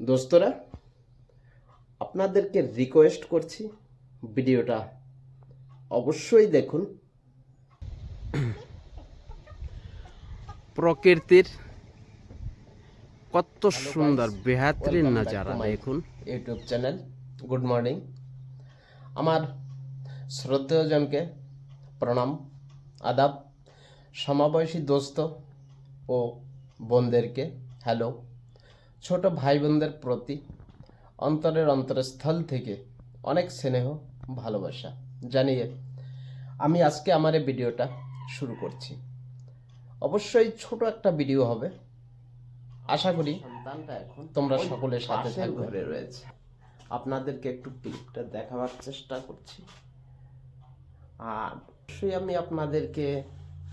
দোস্তরা আপনাদেরকে রিকোয়েস্ট করছি ভিডিওটা অবশ্যই দেখুন। প্রকৃতির কত সুন্দর বেহাতরিন নাজারা দেখুন। ইউটিউব চ্যানেল গুড মর্নিং আমার শ্রদ্ধেয়জনকে প্রণাম আদাব। সমাবয়সী দোস্ত ও বোনদেরকে হ্যালো ছোট ভাই বোনদের প্রতি অন্তরের অন্তরস্থল থেকে অনেক স্নেহ ভালোবাসা জানিয়ে আমি আজকে আমার এই ভিডিওটা শুরু করছি। অবশ্যই ছোট একটা ভিডিও হবে। আশা করি সন্তানটা এখন তোমরা সকলের সাথে ঘরে রয়েছে। আপনাদেরকে একটু ক্লিপটা দেখাবার চেষ্টা করছি। আর অবশ্যই আমি আপনাদেরকে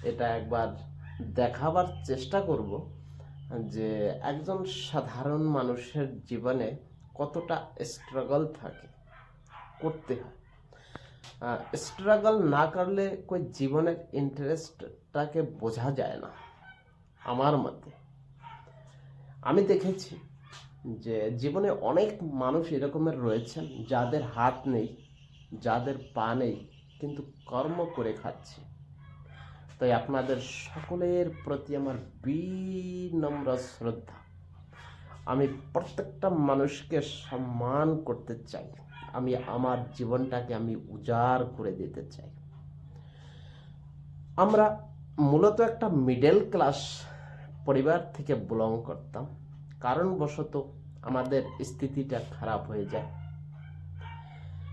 এটা একবার দেখাবার চেষ্টা করব। যে একজন সাধারণ মানুষের জীবনে কতটা স্ট্রাগল থাকে, করতে হয়। স্ট্রাগল না করলে কই জীবনের ইন্টারেস্টটাকে বোঝা যায় না, আমার মতে। আমি দেখেছি যে জীবনে অনেক মানুষ এরকমের রয়েছেন, যাদের হাত নেই, যাদের পা নেই, কিন্তু কর্ম করে খাচ্ছে। তাই আপনাদের সকলের প্রতি আমার বিনম্র শ্রদ্ধা। আমি প্রত্যেকটা মানুষকে সম্মান করতে চাই। আমি আমার জীবনটাকে আমি উজাড় করে দিতে চাই। আমরা মূলত একটা মিডল ক্লাস পরিবার থেকে বিলং করতাম। কারণবশত আমাদের স্থিতিটা খারাপ হয়ে যায়।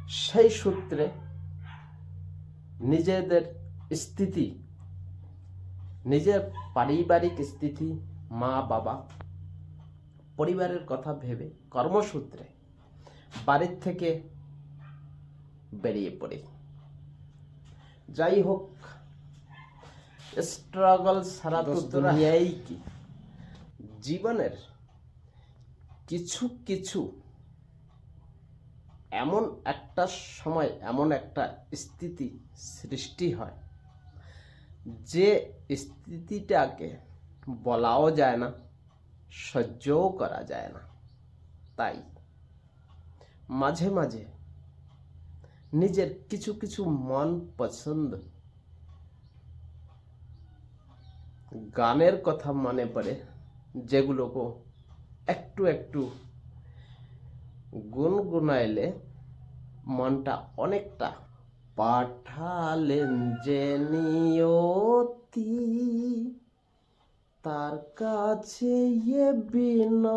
সেই সূত্রে নিজেদের স্থিতি নিজের পারিবারিক স্থিতি মা বাবা পরিবারের কথা ভেবে কর্মসূত্রে বাড়ির থেকে বেরিয়ে পড়ি। যাই হোক স্ট্রাগল সারা তো দুনিয়াই কি? জীবনের কিছু কিছু এমন একটা সময় এমন একটা স্থিতি সৃষ্টি হয় যে স্থিতিটাকে বলাও যায় না, সহ্যও করা যায় না। তাই মাঝে মাঝে নিজের কিছু কিছু মন পছন্দ গানের কথা মনে পড়ে, যেগুলোকে একটু একটু গুনগুনাইলে মনটা অনেকটা পাঠালেন যে তার কাছে এ বিনতি।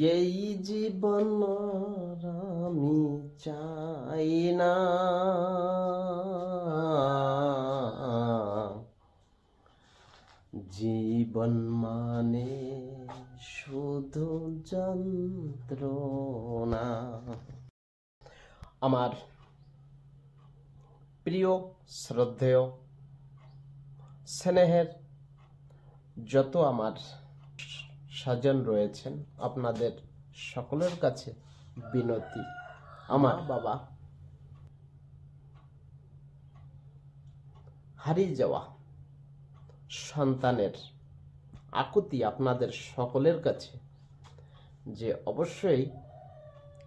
এই জীবন আমি চাই না। জীবন মানে শুধু যন্ত্রণা। আমার প্রিয়, শ্রদ্ধেয়, স্নেহের যত আমার স্বজন রয়েছেন, আপনাদের সকলের কাছে বিনতি। আমার বাবা হারিয়ে যাওয়া সন্তানের আকুতি আপনাদের সকলের কাছে যে অবশ্যই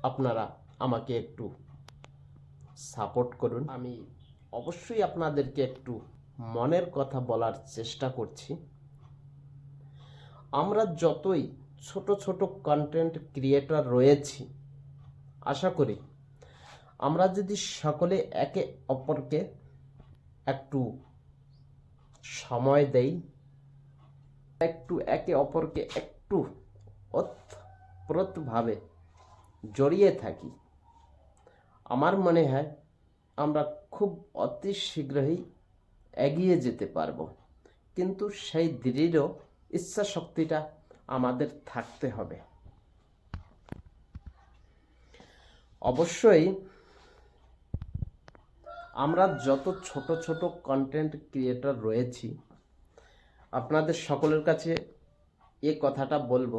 আপনারা আমাকে একটু সাপোর্ট করুন। আমি অবশ্যই আপনাদেরকে একটু মনের কথা বলার চেষ্টা করছি। আমরা যতই ছোট ছোট কন্টেন্ট ক্রিয়েটর রয়েছি, আশা করি আমরা যদি সকলে একে অপরকে একটু সময় দেই একটু একে অপরকে একটু ওতপ্রোতভাবে জড়িয়ে থাকি। আমার মনে হয় আমরা খুব অতি শীঘ্রই এগিয়ে যেতে পারব, কিন্তু সেই দৃঢ় ইচ্ছা শক্তিটা আমাদের থাকতে হবে। অবশ্যই আমরা যত ছোট ছোট কন্টেন্ট ক্রিয়েটর রয়েছি আপনাদের সকলের কাছে এ কথাটা বলব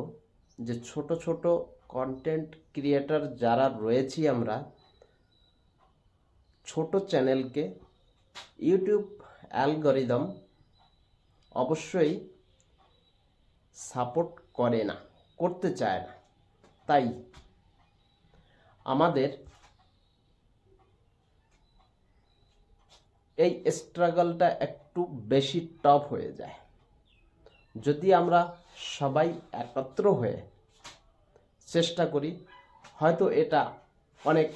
যে ছোট ছোট কন্টেন্ট ক্রিয়েটর যারা রয়েছি আমরা, ছোট চ্যানেলকে ইউটিউব অ্যালগরিদম অবশ্যই সাপোর্ট করে না, করতে চায় না। তাই আমাদের এই স্ট্রাগলটা একটু বেশি টফ হয়ে যায়। যদি আমরা সবাই একত্র হয়ে চেষ্টা করি, হয়তো এটা অনেক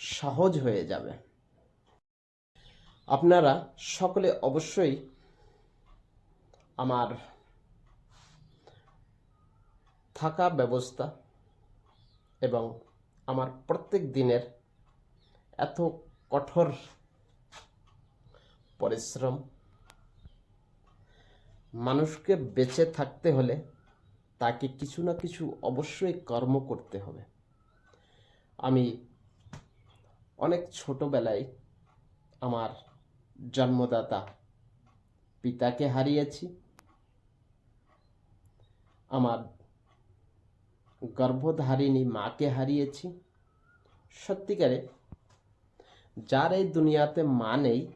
সহজ হয়ে যাবে। আপনারা সকলে অবশ্যই আমার থাকা ব্যবস্থা এবং আমার প্রত্যেক দিনের এত কঠোর পরিশ্রম মানুষকে বেঁচে থাকতে হলে তাকে কিছু না কিছু অবশ্যই কর্ম করতে হবে। আমি অনেক ছোটবেলায় আমার জন্মদাতা পিতাকে হারিয়েছি। আমার গর্ভধারিণী মাকে হারিয়েছি। সত্যিকারে যার এই দুনিয়াতে মা নেই,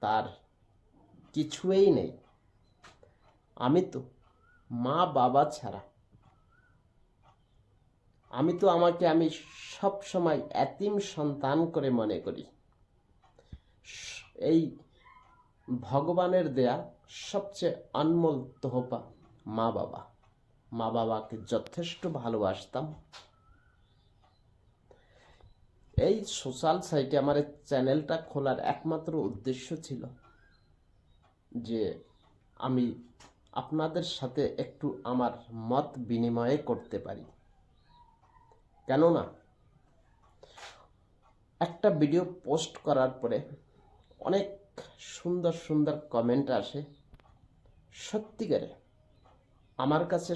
তার কিছুই নেই। আমি তো মা বাবা ছাড়া। আমি তো আমাকে আমি সব সময় এতিম সন্তান করে মনে করি। এই ভগবানের দেয়া সবচেয়ে অনমোল তোহপা মা বাবা। মা বাবাকে যথেষ্ট ভালোবাসতাম। এই সোশ্যাল সাইটে আমার চ্যানেলটা খোলার একমাত্র উদ্দেশ্য ছিল যে আমি আপনাদের সাথে একটু আমার মত বিনিময় করতে পারি। কেননা, একটা ভিডিও পোস্ট করার পরে অনেক সুন্দর সুন্দর কমেন্ট আসে। সত্যিকারে আমার কাছে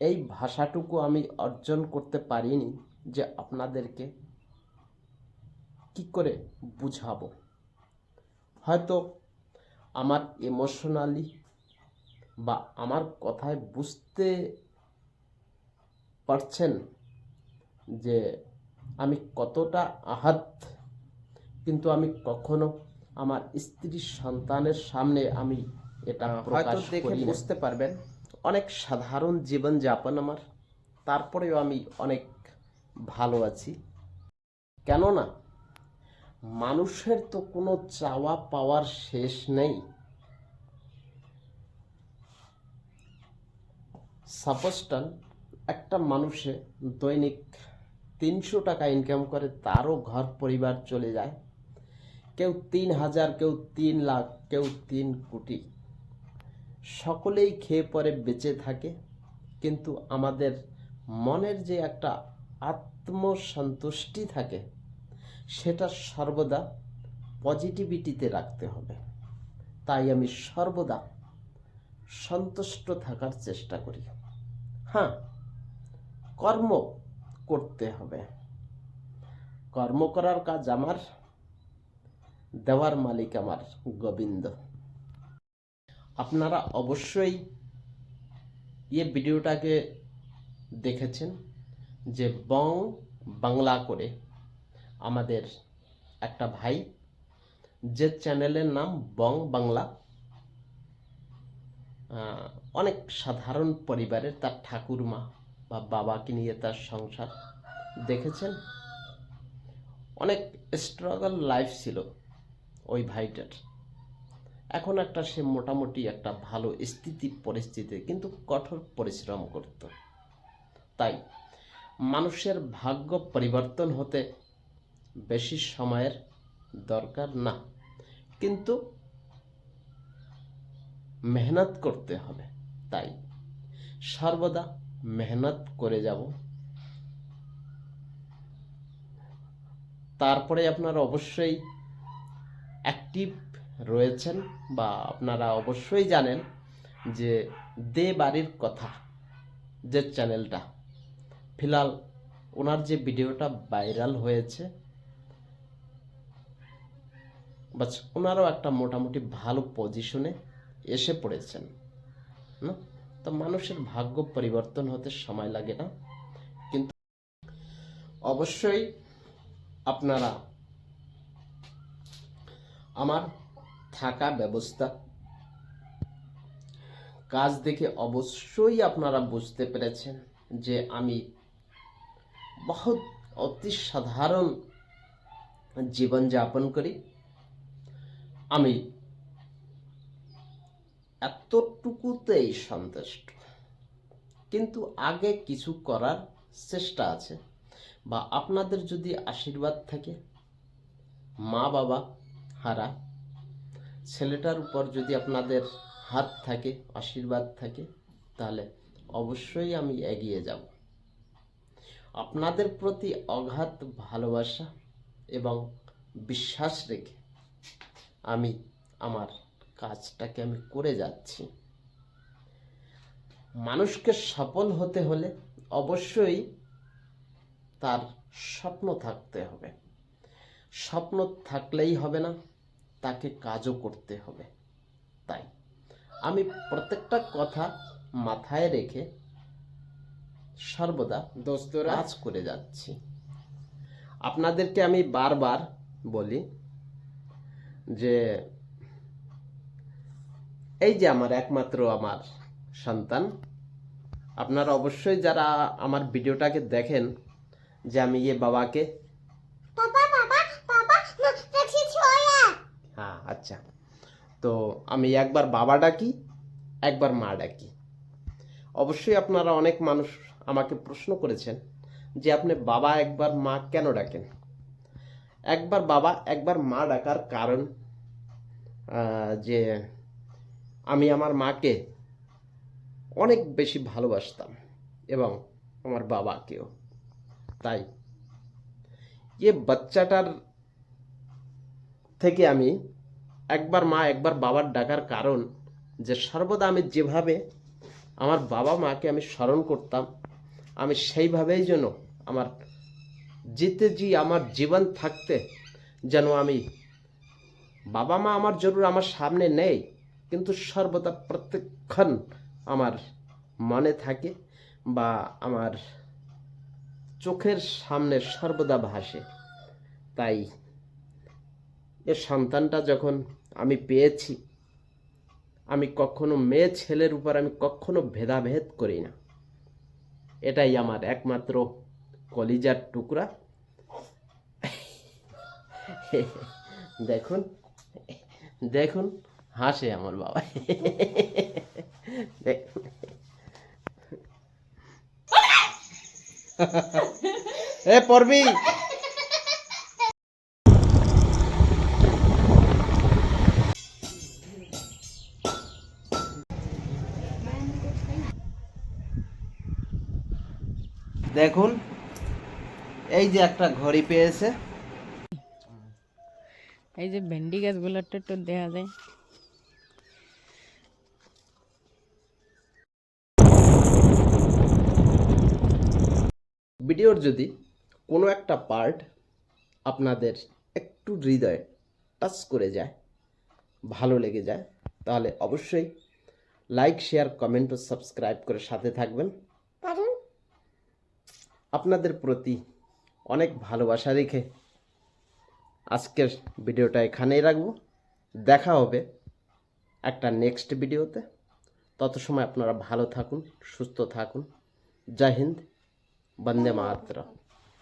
এই ভাষাটুকু আমি অর্জন করতে পারিনি যে আপনাদেরকে কি করে বুঝাবো। হয়তো আমার ইমোশনালি বা আমার কথায় বুঝতে পারছেন যে আমি কতটা আহাত কিন্তু আমি কখনো আমার স্ত্রী সন্তানের সামনে আমি এটা হয়তো দেখে বুঝতে পারবেন। অনেক সাধারণ জীবন যাপন আমার তারপরেও আমি অনেক ভালো আছি। কেননা মানুষের তো কোনো চাওয়া পাওয়ার শেষ নেই। সাপোজটান একটা মানুষে দৈনিক তিনশো টাকা ইনকাম করে, তারও ঘর পরিবার চলে যায়। কেউ তিন হাজার, কেউ তিন লাখ, কেউ তিন কোটি। সকলেই খেয়ে পরে বেঁচে থাকে, কিন্তু আমাদের মনের যে একটা আত্মসন্তুষ্টি থাকে সেটা সর্বদা পজিটিভিটিতে রাখতে হবে। তাই আমি সর্বদা সন্তুষ্ট থাকার চেষ্টা করি। হ্যাঁ কর্ম করতে হবে। কর্ম করার কাজ আমার, দেওয়ার মালিক আমার গোবিন্দ। আপনারা অবশ্যই ইয়ে ভিডিওটাকে দেখেছেন যে বং বাংলা করে আমাদের একটা ভাই, যে চ্যানেলের নাম বং বাংলা। অনেক সাধারণ পরিবারের তার ঠাকুরমা বা বাবাকে নিয়ে তার সংসার দেখেছেন। অনেক স্ট্রাগল লাইফ ছিল ওই ভাইটার। এখন একটা সে মোটামুটি একটা ভালো স্থিতি পরিস্থিতি কিন্তু কঠোর পরিশ্রম করত। তাই মানুষের ভাগ্য পরিবর্তন হতে বেশি সময়ের দরকার না। কিন্তু মেহনত করতে হবে, তাই সর্বদা মেহনত করে যাব। তারপরে আপনারা অবশ্যই অ্যাক্টিভ রয়েছেন বা আপনারা অবশ্যই জানেন যে দে বাড়ির কথা যে চ্যানেলটা ফিলহাল ওনার যে ভিডিওটা ভাইরাল হয়েছে বাস ওনারও একটা মোটামুটি ভালো পজিশনে এসে পড়েছেন, না? তো মানুষের ভাগ্য পরিবর্তন হতে সময় লাগে না। কিন্তু অবশ্যই আপনারা আমার থাকা ব্যবস্থা, কাজ দেখে অবশ্যই আপনারা বুঝতে পেরেছেন যে আমি বহুত অতি সাধারণ জীবনযাপন করি। আমি। এতটুকুতেই সন্তুষ্ট। কিন্তু আগে কিছু করার চেষ্টা আছে। বা আপনাদের যদি আশীর্বাদ থাকে, মা বাবা, হারা, ছেলেটার উপর যদি আপনাদের হাত থাকে, আশীর্বাদ থাকে, তাহলে অবশ্যই আমি এগিয়ে যাব। আপনাদের প্রতি অগাধ ভালোবাসা এবং বিশ্বাস রেখে আমি আমার কাজটাকে আমি করে যাচ্ছি। মানুষকে সফল হতে হলে অবশ্যই তার স্বপ্ন থাকতে হবে। স্বপ্ন থাকলেই হবে না তাকে কাজও করতে হবে। তাই আমি প্রত্যেকটা কথা মাথায় রেখে সর্বদা দোস্তরা কাজ করে যাচ্ছি। আপনাদেরকে আমি বারবার বলি যে এই যে আমার একমাত্র আমার সন্তান আপনারা অবশ্যই যারা আমার ভিডিওটাকে দেখেন যে আমি এ বাবাকে হ্যাঁ আচ্ছা। তো আমি একবার বাবা ডাকি একবার মা ডাকি। অবশ্যই আপনারা অনেক মানুষ আমাকে প্রশ্ন করেছেন যে আপনি বাবা একবার মা কেন ডাকেন? একবার বাবা, একবার মা ডাকার কারণ যে আমি আমার মাকে অনেক বেশি ভালোবাসতাম এবং আমার বাবাকেও। তাই এ বাচ্চাটার থেকে আমি একবার মা, একবার বাবার ডাকার কারণ যে সর্বদা আমি যেভাবে আমার বাবা মাকে আমি স্মরণ করতাম, আমি সেইভাবেই যেন আমার জিতে জি আমার জীবন থাকতে যেন আমি বাবা মা আমার জরুর আমার সামনে নেই, কিন্তু সর্বদা প্রত্যেকক্ষণ আমার মনে থাকে বা আমার চোখের সামনে সর্বদা ভাসে। তাই এ সন্তানটা যখন আমি পেয়েছি, আমি কখনো মেয়ে ছেলের উপর আমি কখনো ভেদাভেদ করি না। এটাই আমার একমাত্র কলিজার টুকরা দেখুন দেখুন হাসে আমার বাবা। এ পড়বি দেখুন এই যে একটা ঘড়ি পেয়েছে। এই যে ভেন্ডি গাছগুলোর একটু দেখা যায়। ভিডিওর যদি কোনো একটা পার্ট আপনাদের একটু হৃদয়ে টাচ করে যায় ভালো লেগে যায় তাহলে অবশ্যই লাইক শেয়ার কমেন্ট ও সাবস্ক্রাইব করে সাথে থাকবেন। আপনাদের প্রতি অনেক ভালোবাসা রেখে আজকের ভিডিওটা এখানেই রাখব। দেখা হবে একটা নেক্সট ভিডিওতে। তত সময় আপনারা ভালো থাকুন, সুস্থ থাকুন। জয় হিন্দ, বন্দে মাতরম।